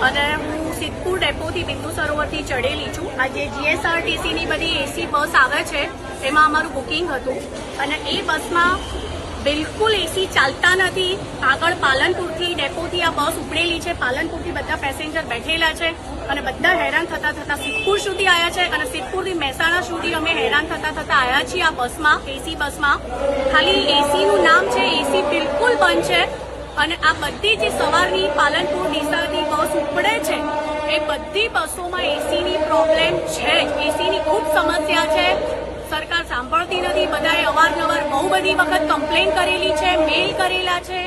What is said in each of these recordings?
અને હું સિદ્ધપુર ડેપોથી બિંદુ સરોવરથી ચડેલી છું. આજે જીએસઆરટીસીની બધી એસી બસ આવે છે, એમાં અમારું બુકિંગ હતું. અને એ બસમાં બિલકુલ એસી ચાલતા નથી. આગળ પાલનપુરથી ડેપોથી આ બસ ઉપડેલી છે. પાલનપુરથી બધા પેસેન્જર બેઠેલા છે અને બધા હેરાન થતા થતા સિદ્ધપુર સુધી આવ્યા છે અને સિદ્ધપુરથી મહેસાણા સુધી અમે હેરાન થતા થતા આવ્યા છીએ આ બસમાં એસી બસમાં. ખાલી એસીનું નામ છે. એસી બિલકુલ બંધ છે. અને આ બધી જે સવારની પાલનપુર ડીસાની બસ ઉપડે છે, એ બધી બસોમાં એસીની પ્રોબ્લેમ છે એસીની ખૂબ સમસ્યા છે. સરકાર સાંભળતી નથી. બધાએ અવારનવાર બહુ બધી વખત કમ્પ્લેન કરેલી છે મેલ કરેલા છે.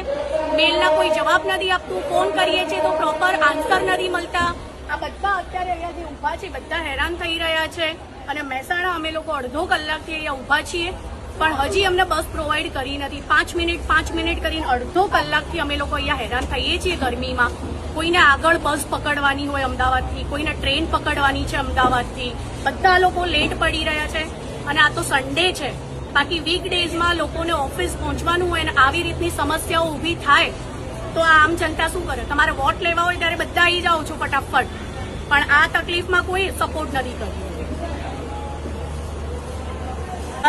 મેલના કોઈ જવાબ નથી આપતું. ફોન કરીએ છીએ તો પ્રોપર આન્સર નથી મળતા. આ બધા અત્યારે અહીંયા જે ઊભા છે, બધા હેરાન થઈ રહ્યા છે. અને મહેસાણા અમે લોકો અડધો કલાકથી અહીંયા ઊભા છીએ. પણ હજી અમને બસ પ્રોવાઈડ કરી નથી. પાંચ મિનિટ પાંચ મિનિટ કરીને અડધો કલાકથી અમે લોકો અહીંયા હેરાન થઈએ છીએ ગરમીમાં. કોઈને આગળ બસ પકડવાની હોય અમદાવાદથી, કોઈને ટ્રેન પકડવાની છે અમદાવાદથી. બધા લોકો લેટ પડી રહ્યા છે અને આ તો સન્ડે છે. બાકી વીક ડેઝમાં લોકોને ઓફિસ પહોંચવાનું હોય અને આવી રીતની સમસ્યાઓ ઊભી થાય, તો આમ જનતા શું કરે? તમારે વોટ લેવા હોય ત્યારે બધા આવી જાઓ છો ફટાફટ. પણ આ તકલીફમાં કોઈ સપોર્ટ નથી કર્યો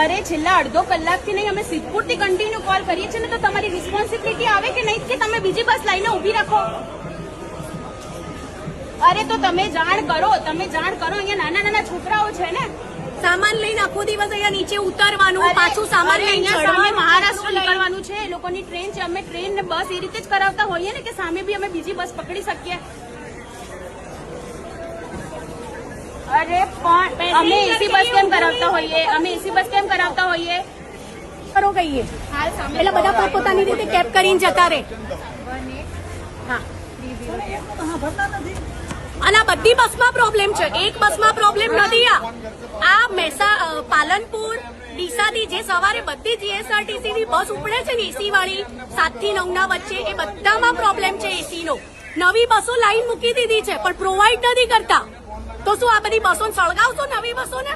અરે છેલ્લા અડધો કલાકથી નહીં અમે સિદ્ધપુરથી કન્ટિન્યુ કોલ કરીએ છીએ ને તો તમારી રિસ્પોન્સિબિલિટી આવે કે નહીં કે તમે બીજી બસ લઈને ઊભી રાખો? અરે તો તમે જાણ કરો તમે જાણ કરો અહીંયા નાના નાના છોકરાઓ છે ને. સામાન લઈને આખો દિવસ અહીંયા નીચે ઉતરવાનું પાછું સામાન લઈને ચડવાનું, મહારાષ્ટ્ર નીકળવાનું છે એ લોકોની ટ્રેન છે અમે ટ્રેન ને બસ એ રીતે જ કરાવતા હોઈએ ને કે સામે બી અમે બીજી બસ પકડી શકીએ? અરે પણ અમે એસી બસ કેમ કરાવતા હોઈએ? અમે એસી બસ કેમ કરાવતા હોઈએ? કરો કહીએ. એટલે બધા પોતપોતાની રીતે કેબ કરીને જતા રહે. હા. અને આ બધી બસમાં પ્રોબ્લેમ છે. એક બસમાં પ્રોબ્લેમ નથી આ. આ મહેસા પાલનપુર ડીસાથી જે સવારે બધી જીએસઆરટીસી ની બસ ઉપડે છે ને એસી વાળી સાતથી નવ ના વચ્ચે એ બધામાં પ્રોબ્લેમ છે એસી નો. નવી બસો લાઈન મૂકી દીધી છે પણ પ્રોવાઈડ નથી કરતા. તો શું આ બધી બસો સળગાવશો નવી બસોને?